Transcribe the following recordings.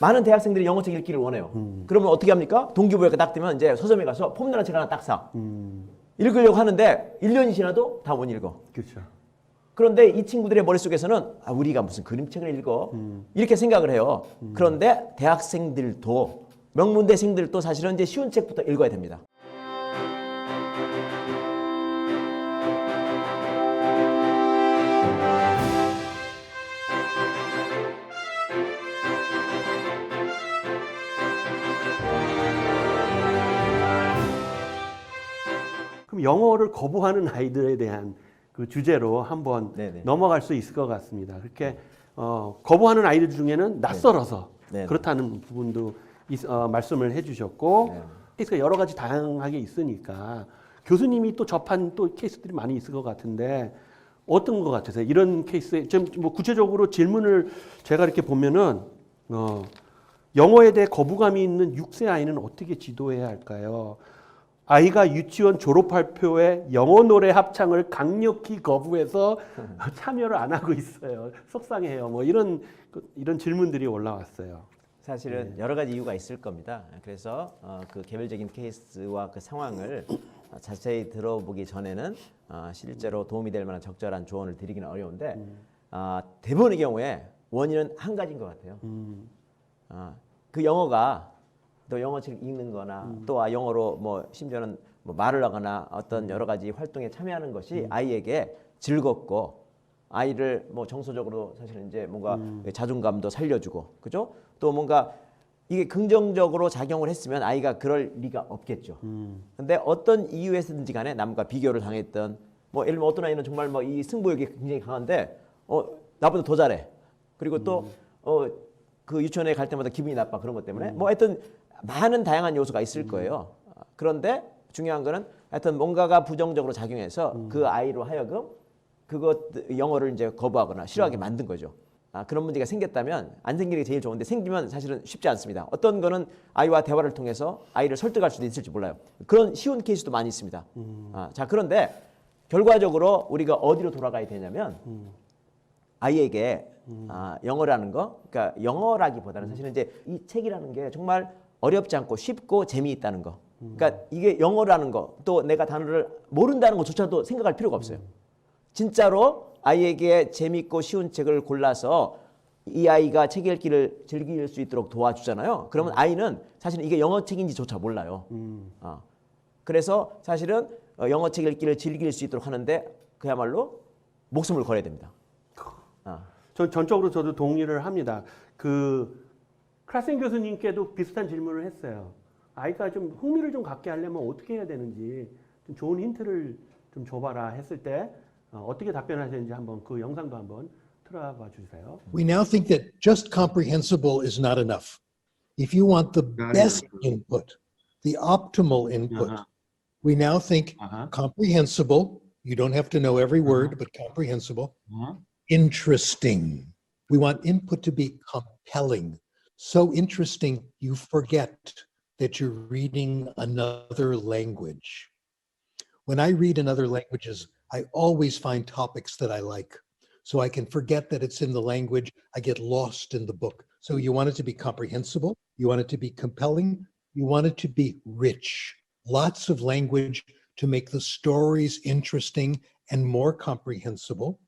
많은 대학생들이 영어책 읽기를 원해요. 그러면 어떻게 합니까? 동기부여가 딱 되면 이제 서점에 가서 폼나는 책 하나 딱 사. 읽으려고 하는데 1년이 지나도 다 못 읽어. 그렇죠. 그런데 이 친구들의 머릿속에서는 아, 우리가 무슨 그림책을 읽어 이렇게 생각을 해요. 그런데 대학생들도 명문대생들도 사실은 이제 쉬운 책부터 읽어야 됩니다. 영어를 거부하는 아이들에 대한 그 주제로 한번 네네. 넘어갈 수 있을 것 같습니다. 그렇게 어, 거부하는 아이들 중에는 낯설어서 네네. 그렇다는 부분도 있- 어, 말씀을 해주셨고 네. 케이스가 여러 가지 다양하게 있으니까 교수님이 또 접한 또 케이스들이 많이 있을 것 같은데 어떤 것 같으세요? 이런 케이스에 좀뭐 구체적으로 질문을 제가 이렇게 보면은 어, 영어에 대해 거부감이 있는 6세 아이는 어떻게 지도해야 할까요? 아이가 유치원 졸업 발표에 영어 노래 합창을 강력히 거부해서 참여를 안 하고 있어요. 속상해요. 뭐 이런 그- 이런 질문들이 올라왔어요. 사실은 여러 가지 이유가 있을 겁니다. 그래서 어, 그 개별적인 케이스와 그 상황을 어, 자세히 들어보기 전에는 어, 실제로 도움이 될 만한 적절한 조언을 드리기는 어려운데 아, 대부분의 경우에 원인은 한 가지인 것 같아요. 아, 그 영어가 또 영어책 읽는 거나 또 아, 영어로 뭐 심지어는 뭐 말을 하거나 어떤 여러 가지 활동에 참여하는 것이 아이에게 즐겁고 아이를 뭐 정서적으로 사실은 이제 뭔가 자존감도 살려주고 그죠? 또 뭔가 이게 긍정적으로 작용을 했으면 아이가 그럴 리가 없겠죠. 근데 어떤 이유에서든지 간에 남과 비교를 당했던 뭐 예를 들면 어떤 아이는 정말 뭐 이 승부욕이 굉장히 강한데 어 나보다 더 잘해. 그리고 또어그 유치원에 갈 때마다 기분이 나빠. 그런 것 때문에. 뭐 하여튼 많은 다양한 요소가 있을 거예요. 그런데 중요한 거는 하여튼 뭔가가 부정적으로 작용해서 그 아이로 하여금 그것 영어를 이제 거부하거나 싫어하게 만든 거죠. 아, 그런 문제가 생겼다면 안 생기는 게 제일 좋은데 생기면 사실은 쉽지 않습니다. 어떤 거는 아이와 대화를 통해서 아이를 설득할 수도 있을지 몰라요. 그런 쉬운 케이스도 많이 있습니다. 아, 자 그런데 결과적으로 우리가 어디로 돌아가야 되냐면 아이에게 아, 영어라는 거, 그러니까 영어라기보다는 사실은 이제 이 책이라는 게 정말 어렵지 않고 쉽고 재미있다는 거. 그러니까 이게 영어라는 거, 또 내가 단어를 모른다는 것조차도 생각할 필요가 없어요. 진짜로 아이에게 재밌고 쉬운 책을 골라서 이 아이가 책 읽기를 즐길 수 있도록 도와주잖아요. 그러면 아이는 사실 이게 영어 책인지조차 몰라요. 어. 그래서 사실은 어, 영어 책 읽기를 즐길 수 있도록 하는데 그야말로 목숨을 걸어야 됩니다. 어. 전 전적으로 저도 동의를 합니다. 그 클라센 교수님께도 비슷한 질문을 했어요. 아이가 좀 흥미를 좀 갖게 하려면 어떻게 해야 되는지 좀 좋은 힌트를 좀 줘봐라 했을 때 어, 어떻게 답변하셨는지 한번 그 영상도 한번 틀어봐 주세요. We now think that just comprehensible is not enough. If you want the best input, the optimal input, Uh-huh. we now think Uh-huh. comprehensible. You don't have to know every word, but comprehensible. Interesting. We want input to be compelling. So interesting, you forget that you're reading another language. When I read in other languages, I always find topics that I like. So I can forget that it's in the language. I get lost in the book. So you want it to be comprehensible. You want it to be compelling. You want it to be rich. Lots of language to make the stories interesting and more comprehensible.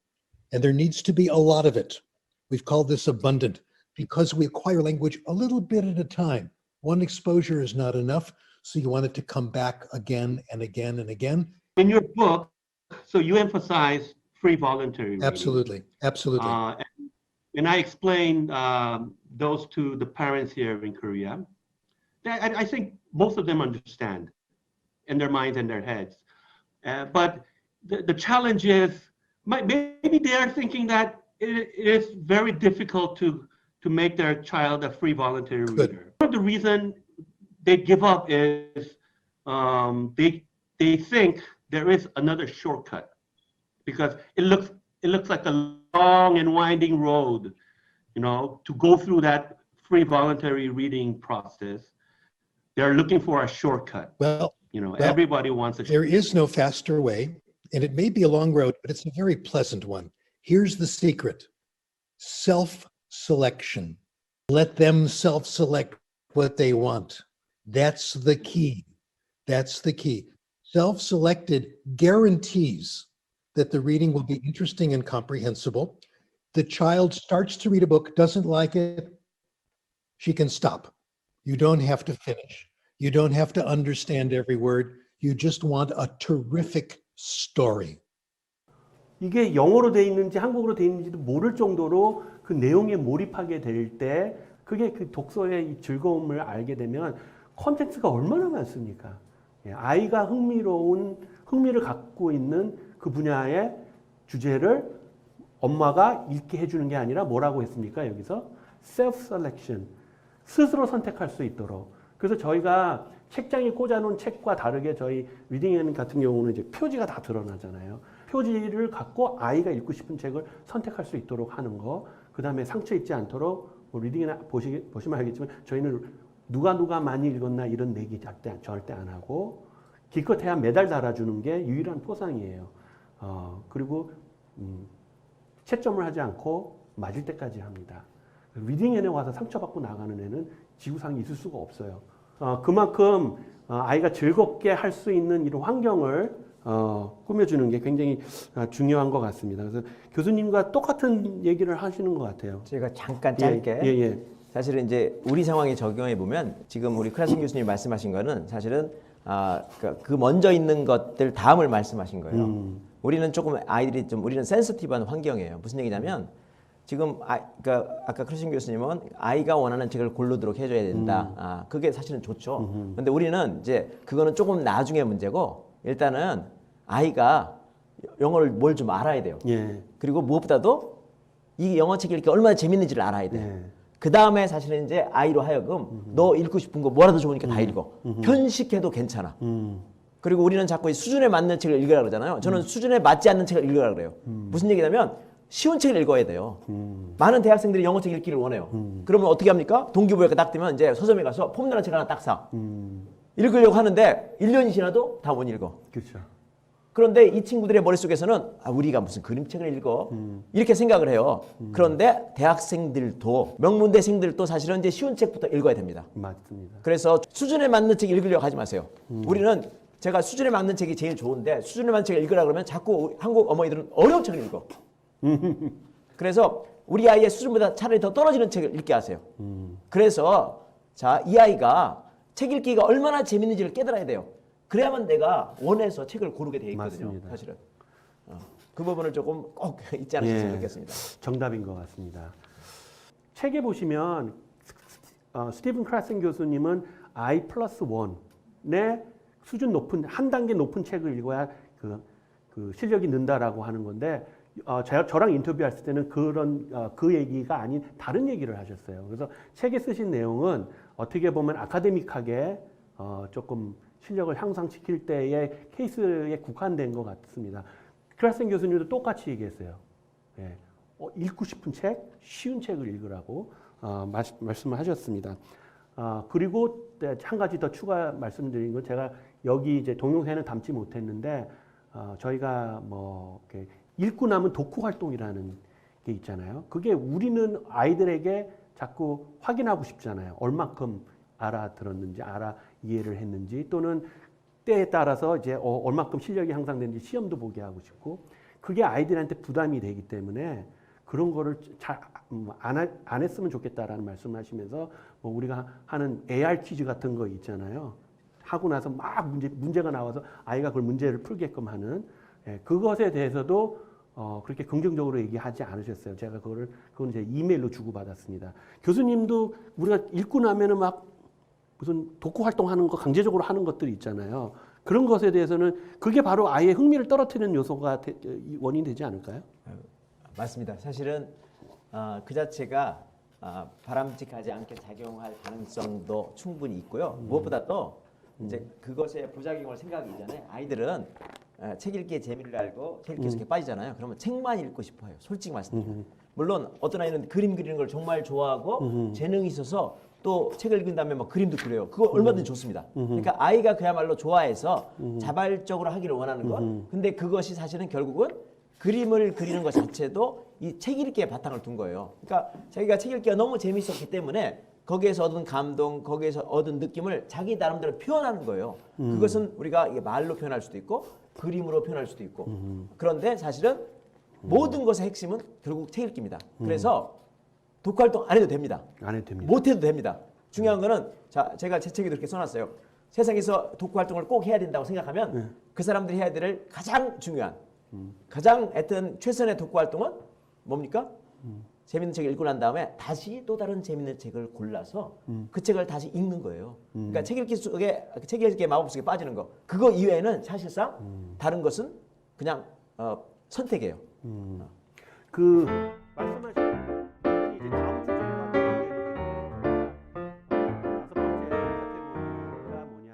And there needs to be a lot of it. We've called this abundant because we acquire language a little bit at a time. One exposure is not enough. So you want it to come back again and again and again. In your book, so you emphasize free voluntary reading. Absolutely. Absolutely. Uh, and, and I explained um, those to the parents here in Korea. That- I, I think most of them understand in their minds and their heads. Uh, but the, the challenge is might, maybe they are thinking that it, it is very difficult to, to make their child a free voluntary Good. reader. One of the reason they give up is um, they, they think there is another shortcut because it looks it looks like a long and winding road, you know, to go through that free voluntary reading process. They're looking for a shortcut. well, You know, Well, everybody wants a There is no faster way, and it may be a long road, but it's a very pleasant one. Here's the secret self selection. Let them self select what they want. That's the key. That's the key. Self selected guarantees that the reading will be interesting and comprehensible. The child starts to read a book, doesn't like it, she can stop. You don't have to finish. You don't have to understand every word. You just want a terrific story. 이게 영어로 돼 있는지 한국어로 돼 있는지도 모를 정도로 그 내용에 몰입하게 될 때 그게 그 독서의 이 즐거움을 알게 되면 컨텐츠가 얼마나 많습니까? 예, 아이가 흥미로운 흥미를 갖고 있는 그 분야의 주제를 엄마가 읽게 해주는 게 아니라 뭐라고 했습니까? 여기서 self selection 스스로 선택할 수 있도록. 그래서 저희가 책장에 꽂아놓은 책과 다르게 저희 리딩 같은 경우는 이제 표지가 다 드러나잖아요. 표지를 갖고 아이가 읽고 싶은 책을 선택할 수 있도록 하는 거. 그 다음에 상처 입지 않도록 뭐 리딩이나 보시, 보시면 알겠지만 저희는 누가 누가 많이 읽었나 이런 내기 절대, 절대 안 하고 기껏해야 메달 달아주는 게 유일한 포상이에요. 어, 그리고 음, 채점을 하지 않고 맞을 때까지 합니다. 리딩엔에 와서 상처받고 나가는 애는 지구상에 있을 수가 없어요. 어, 그만큼 어, 아이가 즐겁게 할 수 있는 이런 환경을 어, 꾸며주는 게 굉장히 어, 중요한 것 같습니다. 그래서 교수님과 똑같은 얘기를 하시는 것 같아요. 제가 잠깐 짧게 예, 예, 예. 사실은 이제 우리 상황에 적용해 보면 지금 우리 크라신 교수님이 말씀하신 거는 사실은 아, 그- 그 먼저 있는 것들 다음을 말씀하신 거예요. 음. 우리는 조금 아이들이 좀 우리는 센스티브한 환경이에요. 무슨 얘기냐면 지금 아, 그러니까 아까 크리신 교수님은 아이가 원하는 책을 고르도록 해줘야 된다. 음. 아, 그게 사실은 좋죠. 근데 우리는 이제 그거는 조금 나중에 문제고 일단은 아이가 영어를 뭘 좀 알아야 돼요. 예. 그리고 무엇보다도 이 영어 책이 이렇게 얼마나 재밌는지를 알아야 돼요. 네. 그 다음에 사실은 이제 아이로 하여금 너 읽고 싶은 거 뭐라도 좋으니까 다 읽어. 편식해도 괜찮아. 음. 그리고 우리는 자꾸 이 수준에 맞는 책을 읽으라 그러잖아요. 저는 수준에 맞지 않는 책을 읽으라 그래요. 무슨 얘기냐면 쉬운 책을 읽어야 돼요. 많은 대학생들이 영어 책 읽기를 원해요. 그러면 어떻게 합니까? 동기부여가 딱 되면 이제 서점에 가서 폼나는 책 하나 딱 사. 음. 읽으려고 하는데 1년이 지나도 다 못 읽어. 그렇죠. 그런데 이 친구들의 머릿속에서는 아, 우리가 무슨 그림책을 읽어 이렇게 생각을 해요. 그런데 대학생들도 명문대생들도 사실은 이제 쉬운 책부터 읽어야 됩니다. 맞습니다. 그래서 수준에 맞는 책 읽으려고 하지 마세요. 우리는 제가 수준에 맞는 책이 제일 좋은데 수준에 맞는 책을 읽으라 그러면 자꾸 한국 어머니들은 어려운 책을 읽어. 그래서 우리 아이의 수준보다 차라리 더 떨어지는 책을 읽게 하세요. 그래서 자 이 아이가 책 읽기가 얼마나 재밌는지를 깨달아야 돼요. 그래야만 내가 원해서 책을 고르게 돼 있거든요. 맞습니다. 사실은 어, 그 부분을 조금 꼭 잊지 않으셨으면 예. 좋겠습니다. 정답인 것 같습니다. 책에 보시면 어, 스티븐 크라슨 교수님은 I 플러스 원의 수준 높은 한 단계 높은 책을 읽어야 그, 그 실력이 는다라고 하는 건데 어, 저, 저랑 인터뷰했을 때는 그런 어, 그 얘기가 아닌 다른 얘기를 하셨어요. 그래서 책에 쓰신 내용은 어떻게 보면 아카데믹하게 어, 조금 실력을 향상시킬 때의 케이스에 국한된 것 같습니다. 크라슨 교수님도 똑같이 얘기했어요. 예. 어, 읽고 싶은 책, 쉬운 책을 읽으라고 어, 말, 말씀을 하셨습니다. 아, 그리고 네, 한 가지 더 추가 말씀드린 건 제가 여기 이제 동영상에는 담지 못했는데 어, 저희가 뭐 이렇게 읽고 나면 독후 활동이라는 게 있잖아요. 그게 우리는 아이들에게 자꾸 확인하고 싶잖아요. 얼마큼 알아들었는지, 알아 이해를 했는지 또는 때에 따라서 이제 어, 얼마큼 실력이 향상되는지 시험도 보게 하고 싶고 그게 아이들한테 부담이 되기 때문에 그런 거를 잘안 안 했으면 좋겠다라는 말씀하시면서 뭐 우리가 하는 AR 퀴즈 같은 거 있잖아요. 하고 나서 막 문제 문제가 나와서 아이가 그걸 문제를 풀게끔 하는 예, 그것에 대해서도 어, 그렇게 긍정적으로 얘기하지 않으셨어요. 제가 그거를 그건 이제 이메일로 주고 받았습니다. 교수님도 우리가 읽고 나면은 막 무슨 독후 활동하는 거 강제적으로 하는 것들이 있잖아요. 그런 것에 대해서는 그게 바로 아이의 흥미를 떨어뜨리는 요소가 되, 원인이 되지 않을까요? 맞습니다. 사실은 어, 그 자체가 어, 바람직하지 않게 작용할 가능성도 충분히 있고요. 무엇보다 또 이제 그것의 부작용을 생각하기 전에 아이들은 어, 책 읽기의 재미를 알고 책 읽기 속에 빠지잖아요. 그러면 책만 읽고 싶어요. 솔직히 말씀드리면. 물론 어떤 아이는 그림 그리는 걸 정말 좋아하고 재능이 있어서 또 책을 읽은 다음에 막 그림도 그려요. 그거 얼마든지 좋습니다. 그러니까 아이가 그야말로 좋아해서 자발적으로 하기를 원하는 것. 근데 그것이 사실은 결국은 그림을 그리는 것 자체도 이 책 읽기에 바탕을 둔 거예요. 그러니까 자기가 책 읽기가 너무 재밌었기 때문에 거기에서 얻은 감동, 거기에서 얻은 느낌을 자기 나름대로 표현하는 거예요. 그것은 우리가 말로 표현할 수도 있고 그림으로 표현할 수도 있고. 그런데 사실은 모든 것의 핵심은 결국 책 읽기입니다. 그래서 독후 활동 안 해도 됩니다. 안 해도 됩니다. 못 해도 됩니다. 중요한 거는 자 제가 제 책에도 이렇게 써놨어요. 세상에서 독후 활동을 꼭 해야 된다고 생각하면 그 사람들이 해야 될 가장 중요한 가장 하여튼 최선의 독후 활동은 뭡니까? 재밌는 책을 읽고 난 다음에 다시 또 다른 재밌는 책을 골라서 그 책을 다시 읽는 거예요. 그러니까 책 읽기 속에 책 읽기의 마법 속에 빠지는 거. 그거 이외에는 사실상 다른 것은 그냥 어, 선택이에요. 그 말씀하신